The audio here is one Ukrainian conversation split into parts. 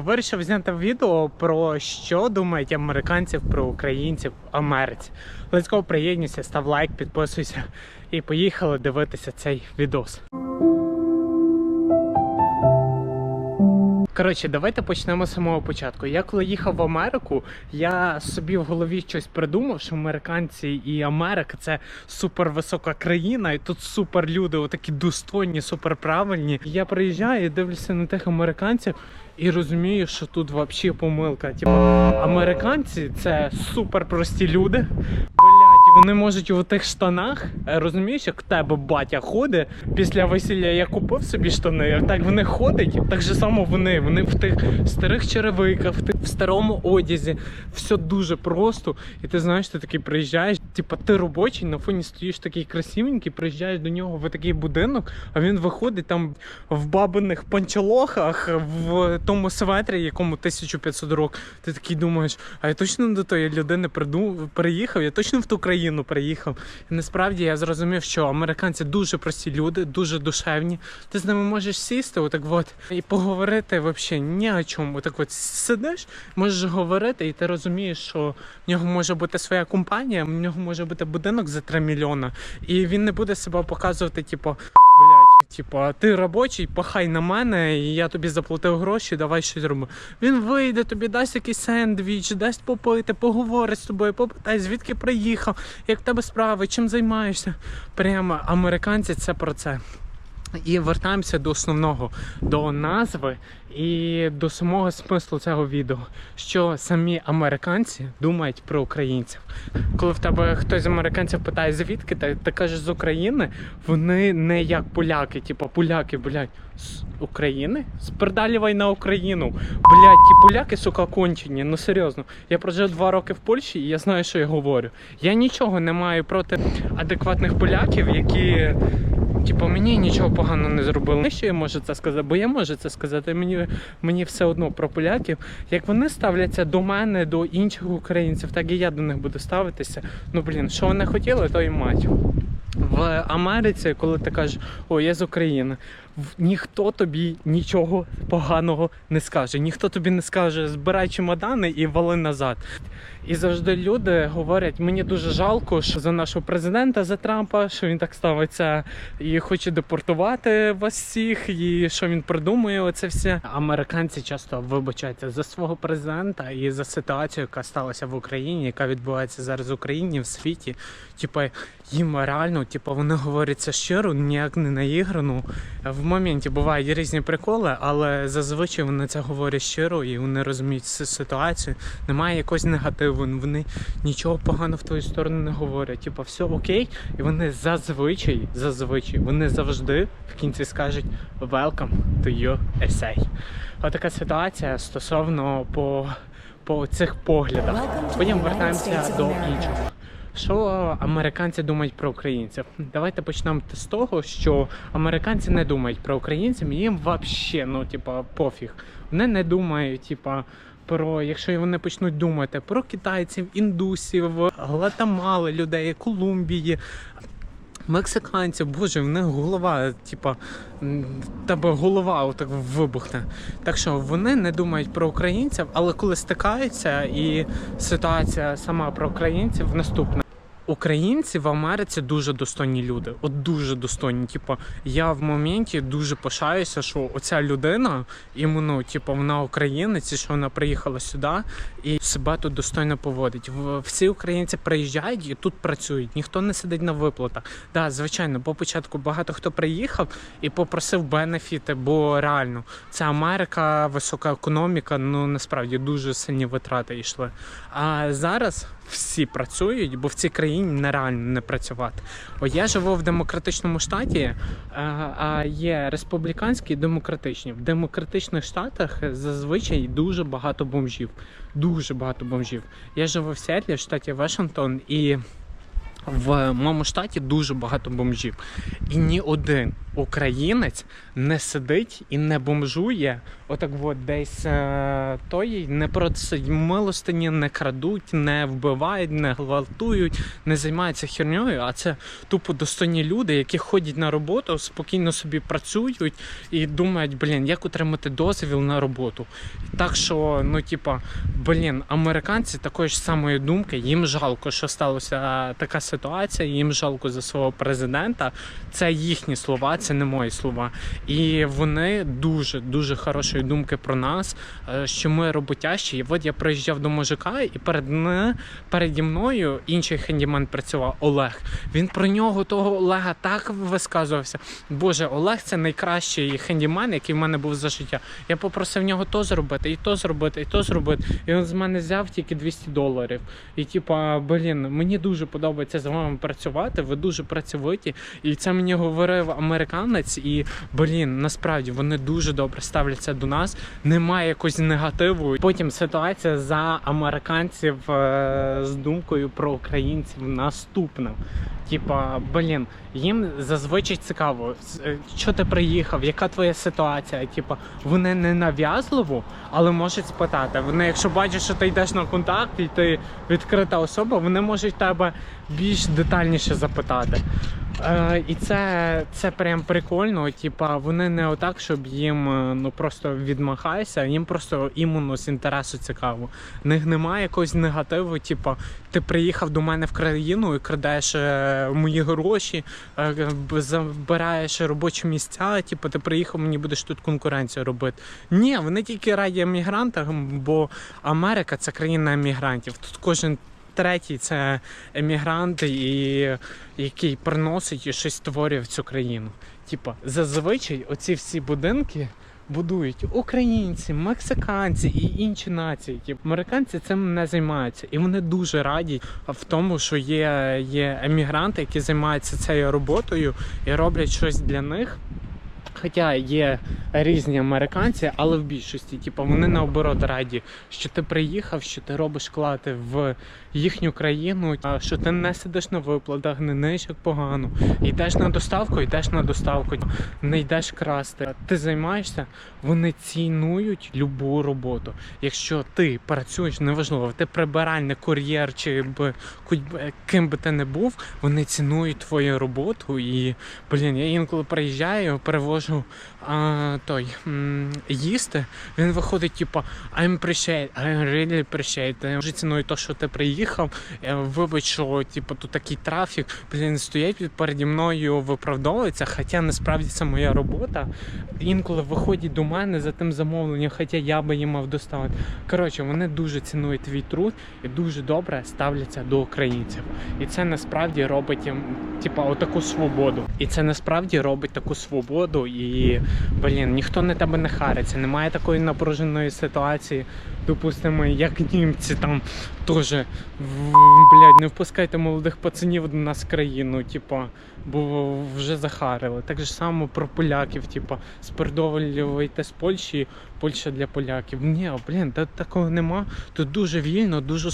Вирішив зняти відео про що думають американців про українців в Америці. Let's go, приєднуйся, став лайк, підписуйся і поїхали дивитися цей відос. Коротше, давайте почнемо з самого початку. Я коли їхав в Америку, я собі в голові щось придумав, що американці і Америка це супер висока країна, і тут супер люди, отакі достойні, супер правильні. Я приїжджаю і дивлюся на тих американців і розумію, що тут взагалі помилка. Типу, американці це супер прості люди. Вони можуть у тих штанах, е, розумієш, як в тебе батя ходить після весілля. Я купив собі штани, так вони ходять, так же само вони. Вони в тих старих черевиках, в, тих, в старому одязі. Все дуже просто. І ти знаєш, ти такий приїжджаєш, типа ти робочий, на фоні стоїш такий красивенький, приїжджаєш до нього в такий будинок, а він виходить там в бабиних панчолохах, в тому светрі, якому 1500 років. Ти такий думаєш, а я точно до тої людини приду, приїхав, я точно в ту країну приїхав. І насправді я зрозумів, що американці дуже прості люди, дуже душевні. Ти з ними можеш сісти, отак от, і поговорити взагалі ні о чому. Так от сидиш, можеш говорити, і ти розумієш, що в нього може бути своя компанія, в нього може бути будинок за 3 мільйона, і він не буде себе показувати, типу. Типа, ти робочий, пахай на мене, і я тобі заплатив гроші, давай щось робимо. Він вийде, тобі дасть якийсь сендвіч, дасть попити, поговорить з тобою, попитай, звідки приїхав, як в тебе справи, чим займаєшся. Прямо американці це про це. І вертаємося до основного, до назви і до самого смислу цього відео, що самі американці думають про українців. Коли в тебе хтось з американців питає, звідки ти, ти кажеш з України, вони не як поляки, типу поляки, блядь, з України? Спердалівай на Україну. Блядь, ті поляки, сука, кончені. Ну серйозно. Я прожив два роки в Польщі і я знаю, що я говорю. Я нічого не маю проти адекватних поляків, які. Типу, мені нічого поганого не зробили. Не що я можу це сказати, бо я можу це сказати. Мені, мені все одно про поляків. Як вони ставляться до мене, до інших українців, так і я до них буду ставитися. Ну блін, що вони хотіли, то і мать. В Америці, коли ти кажеш, о, я з України, ніхто тобі нічого поганого не скаже. Ніхто тобі не скаже, збирай чемодани і вали назад. І завжди люди говорять, мені дуже жалко, що за нашого президента, за Трампа, що він так ставиться і хоче депортувати вас всіх, і що він придумує оце все. Американці часто вибачаються за свого президента і за ситуацію, яка сталася в Україні, яка відбувається зараз в Україні в світі. Типа їм реально, типа вони говорять це щиро, ніяк не наіграно. В моменті бувають різні приколи, але зазвичай вони це говорять щиро і вони розуміють си- ситуацію. Немає якогось негативу, вони нічого поганого в твою сторону не говорять. Типа, все окей, і вони зазвичай, зазвичай, вони завжди в кінці скажуть Welcome to USA. Отака ситуація стосовно по, по цих поглядах. Потім вертаємося до іншого. Що американці думають про українців? Давайте почнемо з того, що американці не думають про українців, їм взагалі, ну, типа, пофіг. Вони не думають, типа. Про якщо вони почнуть думати про китайців, індусів, гватемали, людей, Колумбії, мексиканців, боже, в них голова, типа, тебе голова отак вибухне. Так що вони не думають про українців, але коли стикаються, і ситуація сама про українців наступна. Українці в Америці дуже достойні люди. От дуже достойні. Типу, я в моменті дуже пишаюся, що оця людина, іменно, типу, вона українець, і що вона приїхала сюди і себе тут достойно поводить. Всі українці приїжджають і тут працюють. Ніхто не сидить на виплатах. Да, звичайно, по початку багато хто приїхав і попросив бенефіти, бо реально це Америка, висока економіка. Ну насправді дуже сильні витрати йшли. А зараз всі працюють, бо в цій країні нереально не працювати. О, я живу в демократичному штаті, а, а є республіканські і демократичні. В демократичних штатах зазвичай дуже багато бомжів. Дуже багато бомжів. Я живу в Сіетлі, в штаті Вашингтон, і в моєму штаті дуже багато бомжів. І ні один, українець не сидить і не бомжує, отак от десь е, той не просить милостині, не крадуть, не вбивають, не гвалтують, не займаються херньою, а це тупо достойні люди, які ходять на роботу, спокійно собі працюють і думають, блін, як отримати дозвіл на роботу. Так що, ну, типа, блін, американці такої ж самої думки, їм жалко, що сталася така ситуація, їм жалко за свого президента. Це їхні слова, це не мої слова. І вони дуже дуже хорошої думки про нас, е, що ми роботящі. І от я приїжджав до мужика, і перед не переді мною інший хендімен працював Олег. Він про нього того Олега так висказувався. Боже, Олег це найкращий хендімен, який в мене був за життя. Я попросив нього то зробити, і то зробити, і то зробити. І він з мене взяв тільки 200 доларів. І типа, блін, мені дуже подобається з вами працювати. Ви дуже працьовиті. І це мені говорив американець. І блін, насправді вони дуже добре ставляться до нас. Немає якогось негативу. Потім ситуація за американців е, з думкою про українців наступна. Типа, блін, їм зазвичай цікаво, е, що ти приїхав, яка твоя ситуація. Типа, вони не нав'язливо, але можуть спитати. Вони, якщо бачать, що ти йдеш на контакт і ти відкрита особа, вони можуть тебе більш детальніше запитати. Е, і це, це прям прикольно. Типа, вони не отак, щоб їм е, ну просто відмахайся, їм просто іменно з інтересу цікаво. В них немає якогось негативу, типа, ти приїхав до мене в країну і крадеш е, мої гроші, е, забираєш робочі місця, типу, ти приїхав, мені будеш тут конкуренцію робити. Ні, вони тільки раді емігрантам, бо Америка це країна емігрантів. Тут кожен третій це емігрант, і, який приносить і щось створює в цю країну. Типа, зазвичай оці всі будинки. Будують українці, мексиканці і інші нації. Типу, американці цим не займаються, і вони дуже раді в тому, що є, є емігранти, які займаються цією роботою і роблять щось для них. Хоча є різні американці, але в більшості, типу, вони наоборот раді, що ти приїхав, що ти робиш клати в їхню країну, що ти не сидиш на виплатах, не ниш як погано. Йдеш на доставку, йдеш на доставку, не йдеш красти. Ти займаєшся, вони цінують любу роботу. Якщо ти працюєш, неважливо, ти прибиральник, кур'єр чи б ким би ти не був, вони цінують твою роботу. І блін, я інколи приїжджаю, перевожу а, той м, їсти. Він виходить, типу, I'm appreciate, I really appreciate. Я Дуже ціную те, що ти приїхав. Вибач, що типу, тут такий трафік. Блін, стоять переді мною, виправдовуються, хоча насправді це моя робота. Інколи виходять до мене за тим замовленням, хоча я би їм мав доставити. Коротше, вони дуже цінують твій труд і дуже добре ставляться до українців. І це насправді робить їм, типа, отаку свободу. І це насправді робить таку свободу. І блін, ніхто на тебе не хариться. Немає такої напруженої ситуації. Допустимо, як німці там теж блядь, не впускайте молодих пацанів до нас в країну, типа, бо вже захарили. Так же само про поляків, типа, спередовуйте з Польщі, Польща для поляків. Ні, блін, та такого нема. Тут дуже вільно, дуже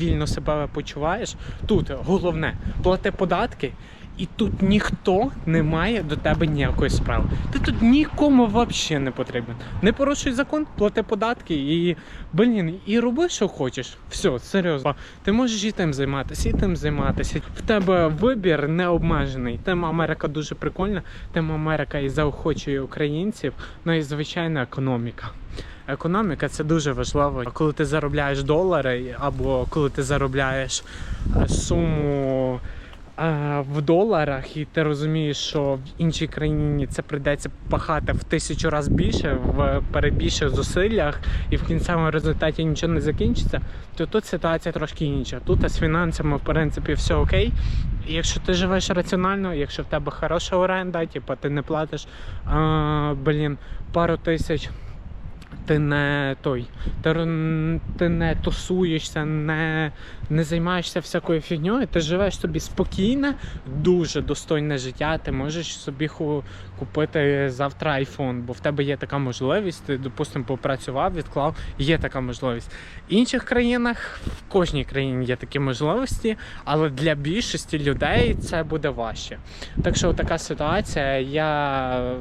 вільно себе почуваєш. Тут головне плати податки. І тут ніхто не має до тебе ніякої справи. Ти тут нікому взагалі не потрібен. Не порушуй закон, плати податки і блін, і роби, що хочеш. Все, серйозно. Ти можеш і тим займатися, і тим займатися. В тебе вибір не обмежений. Тим Америка дуже прикольна, тим Америка і заохочує українців, ну і звичайно економіка. Економіка це дуже важливо. Коли ти заробляєш долари, або коли ти заробляєш е, суму в доларах, і ти розумієш, що в іншій країні це прийдеться пахати в тисячу разів більше, в перебільших зусиллях, і в кінцевому результаті нічого не закінчиться, то тут ситуація трошки інша. Тут з фінансами, в принципі, все окей. І якщо ти живеш раціонально, якщо в тебе хороша оренда, типу ти не платиш а, блін, пару тисяч ти не той, ти, ти не тусуєшся, не, не займаєшся всякою фігньою, ти живеш собі спокійне, дуже достойне життя. Ти можеш собі ху- купити завтра айфон, бо в тебе є така можливість. Ти, допустимо, попрацював, відклав, є така можливість. В інших країнах, в кожній країні є такі можливості, але для більшості людей це буде важче. Так що така ситуація. Я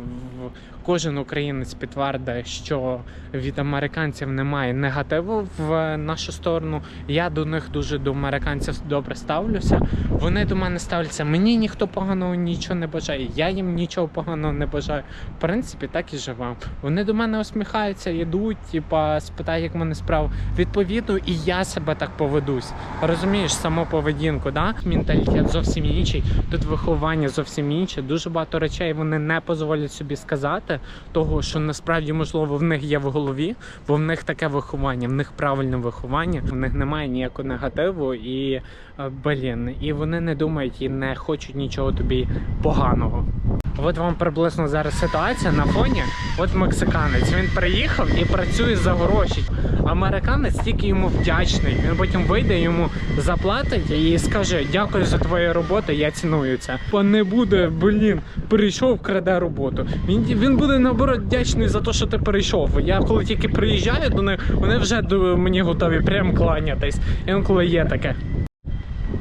кожен українець підтвердить, що від американців немає негативу в нашу сторону. Я до них дуже до американців добре ставлюся. Вони до мене ставляться. Мені ніхто поганого нічого не бажає. Я їм нічого поганого не бажаю. В принципі, так і живемо. Вони до мене усміхаються, йдуть, типа спитають, як мене справа. Відповідно, і я себе так поведусь. Розумієш, саму поведінку, да? Менталітет зовсім інший. Тут виховання зовсім інше. Дуже багато речей вони не дозволять собі сказати, того що насправді можливо в них є в голові, бо в них таке виховання, в них правильне виховання, в них немає ніякого негативу і е, блін, і вони не думають і не хочуть нічого тобі поганого. От вам приблизно зараз ситуація на фоні. От мексиканець він приїхав і працює за гроші. Американець тільки йому вдячний. Він потім вийде, йому заплатить і скаже: Дякую за твою роботу, я ціную це. Бо не буде, блін, прийшов, краде роботу. Він він буде наоборот вдячний за те, що ти прийшов. Я коли тільки приїжджаю до них, вони вже до мені готові прям кланятись. Інколи є таке.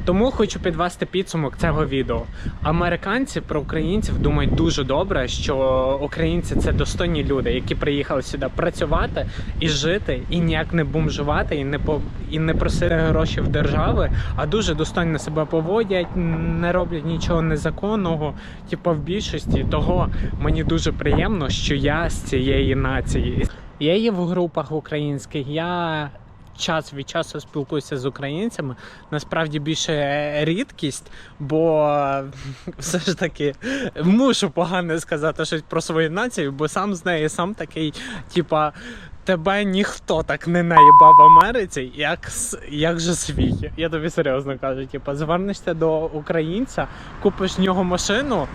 Тому хочу підвести підсумок цього відео. Американці про українців думають дуже добре, що українці це достойні люди, які приїхали сюди працювати і жити, і ніяк не бомжувати, і не по і не просити гроші в держави, а дуже достойно себе поводять, не роблять нічого незаконного. Типу, в більшості того мені дуже приємно, що я з цієї нації. Я є в групах українських. Я час від часу спілкуюся з українцями. Насправді більше рідкість, бо все ж таки мушу погано сказати щось про свою націю, бо сам з неї сам такий, типа. Тебе ніхто так не наїбав в Америці, як, як же свій. Я тобі серйозно кажу. Типа, звернешся до українця, купиш в нього машину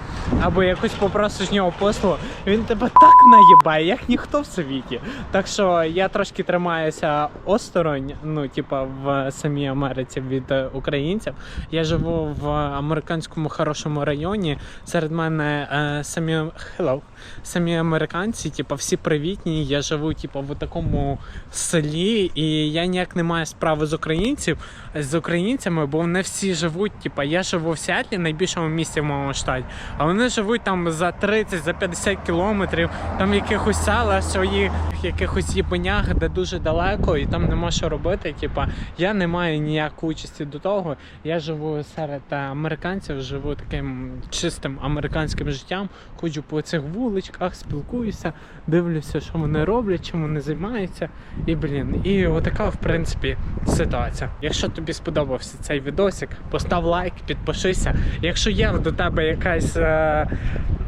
або якось попросиш в нього послугу, він тебе так наїбає, як ніхто в світі. Так що я трошки тримаюся осторонь, ну, типа, в самій Америці від е, українців. Я живу в американському хорошому районі. Серед мене е, самі hello, самі американці, типа, всі привітні. Я живу, типа, в такому селі, і я ніяк не маю справи з українців з українцями, бо вони всі живуть. Типа, я живу в Сіатлі, найбільшому місті в моєму штаті, а вони живуть там за 30, за 50 кілометрів, там в якихось селах своїх, якихось їбанях, де дуже далеко, і там нема що робити. Типа, я не маю ніякої участі до того. Я живу серед е, американців, живу таким чистим американським життям. Ходжу по цих вуличках, спілкуюся, дивлюся, що вони роблять, чим вони займаються. І блін, і отака, в принципі, ситуація. Якщо тобі сподобався цей відосик, постав лайк, підпишися. Якщо є до тебе якась. Е-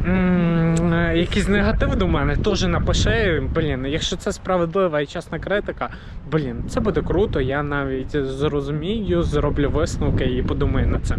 е, Якийсь негатив до мене, теж напиши. Блін, якщо це справедлива і чесна критика, блін, це буде круто. Я навіть зрозумію, зроблю висновки і подумаю над цим.